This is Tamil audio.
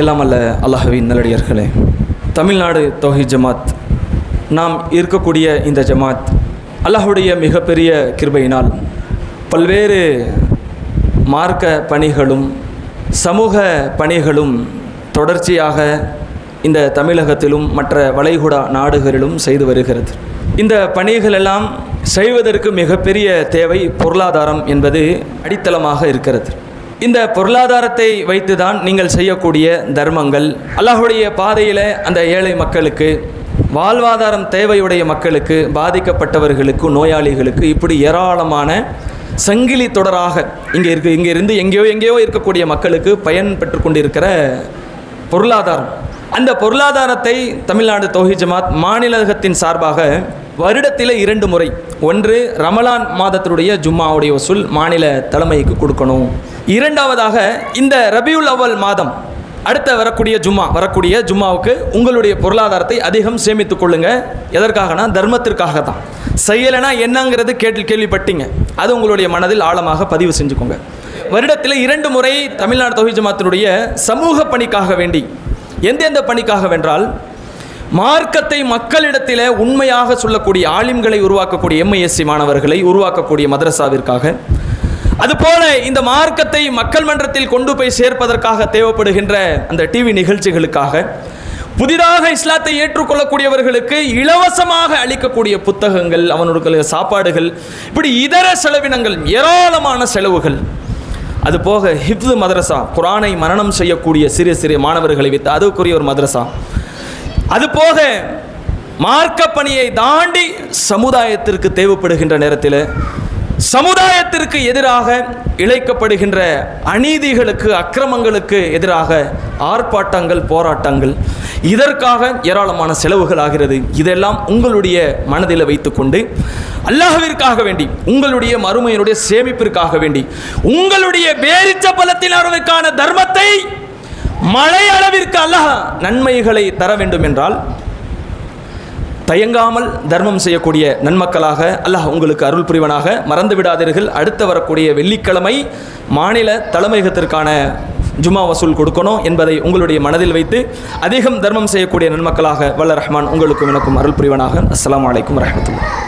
எல்லாம் அல்ல அல்லாஹ்வின் நல்லடியார்களே. தமிழ்நாடு தௌஹி ஜமாத். நாம் இருக்கக்கூடிய இந்த ஜமாத் அல்லாஹுடைய மிகப்பெரிய கிருபையினால் பல்வேறு மார்க்க பணிகளும் சமூக பணிகளும் தொடர்ச்சியாக இந்த தமிழகத்திலும் மற்ற வளைகுடா நாடுகளிலும் செய்து வருகிறது. இந்த பணிகள் எல்லாம் செய்வதற்கு மிகப்பெரிய தேவை பொருளாதாரம் என்பது அடித்தளமாக இருக்கிறது. இந்த பொருளாதாரத்தை வைத்து தான் நீங்கள் செய்யக்கூடிய தர்மங்கள். அல்லாஹுடைய பாதையில் அந்த ஏழை மக்களுக்கு வாழ்வாதாரம் தேவையுடைய மக்களுக்கு பாதிக்கப்பட்டவர்களுக்கு நோயாளிகளுக்கு இப்படி ஏராளமான சங்கிலி தொடராக இங்கே இருக்கு. இங்கே இருந்து எங்கேயோ எங்கேயோ இருக்கக்கூடிய மக்களுக்கு பயன் பெற்று கொண்டிருக்கிற பொருளாதாரம். அந்த பொருளாதாரத்தை தமிழ்நாடு தௌஹி ஜமாத் மாநிலகத்தின் சார்பாக வருடத்தில் இரண்டு முறை. ஒன்று ரமலான் மாதத்தினுடைய ஜும்மாவுடைய வசூல் மாநில தலைமைக்கு கொடுக்கணும். இரண்டாவதாக இந்த ரபியுல் அவ்வல் மாதம் அடுத்த வரக்கூடிய ஜும்மா வரக்கூடிய ஜும்மாவுக்கு உங்களுடைய பொருளாதாரத்தை அதிகம் சேமித்துக் கொள்ளுங்க. எதற்காகனா? தர்மத்திற்காக தான் செய்யலைனா என்னங்கிறது கேட்டு கேள்விப்பட்டீங்க. அது உங்களுடைய மனதில் ஆழமாக பதிவு செஞ்சுக்கோங்க. வருடத்தில் இரண்டு முறை தமிழ்நாடு தொகை ஜமாத்தினுடைய சமூக பணிக்காக வேண்டி எந்தெந்த பணிக்காக வென்றால் மார்க்கத்தை மக்களிடத்தில் உண்மையாக சொல்லக்கூடிய ஆலிம்களை உருவாக்கக்கூடிய எம்ஐஎஸ்சி மாணவர்களை உருவாக்கக்கூடிய மதரசாவிற்காக. அதுபோல இந்த மார்க்கத்தை மக்கள் மன்றத்தில் கொண்டு போய் சேர்ப்பதற்காக தேவைப்படுகின்ற அந்த டிவி நிகழ்ச்சிகளுக்காக புதிதாக இஸ்லாத்தை ஏற்றுக்கொள்ளக்கூடியவர்களுக்கு இலவசமாக அளிக்கக்கூடிய புத்தகங்கள் அவனுடைய சாப்பாடுகள் இப்படி இதர செலவினங்கள் ஏராளமான செலவுகள். அது போக ஹிப்து மதரசா குரானை மரணம் செய்யக்கூடிய சிறிய சிறிய மாணவர்களை வைத்து அதுக்குரிய ஒரு மதரசா. அது போக மார்க்க பணியை தாண்டி சமுதாயத்திற்கு தேவைப்படுகின்ற நேரத்தில் சமுதாயத்திற்கு எதிராக இழைக்கப்படுகின்ற அநீதிகளுக்கு அக்கிரமங்களுக்கு எதிராக ஆர்ப்பாட்டங்கள் போராட்டங்கள் இதற்காக ஏராளமான செலவுகள் ஆகிறது. இதெல்லாம் உங்களுடைய மனதில் வைத்துக்கொண்டு அல்லாஹவிற்காக வேண்டி உங்களுடைய மறுமையினுடைய சேமிப்பிற்காக வேண்டி உங்களுடைய பேரிச்ச பலத்தினருக்கான தர்மத்தை மழை அளவிற்கு அல்லாஹ் நன்மைகளை தர வேண்டும் என்றால் தயங்காமல் தர்மம் செய்யக்கூடிய நன்மக்களாக அல்லாஹ் உங்களுக்கு அருள் புரிவனாக. மறந்து விடாதீர்கள். அடுத்து வரக்கூடிய வெள்ளிக்கிழமை மாநில தலைமையகத்திற்கான ஜுமா வசூல் கொடுக்கணும் என்பதை உங்களுடைய மனதில் வைத்து அதிகம் தர்மம் செய்யக்கூடிய நன்மக்களாக வல்ல ரஹ்மான் உங்களுக்கும் எனக்கும் அருள் புரிவனாக. அஸ்லாம் வலைக்கம் வரமத்துல்லா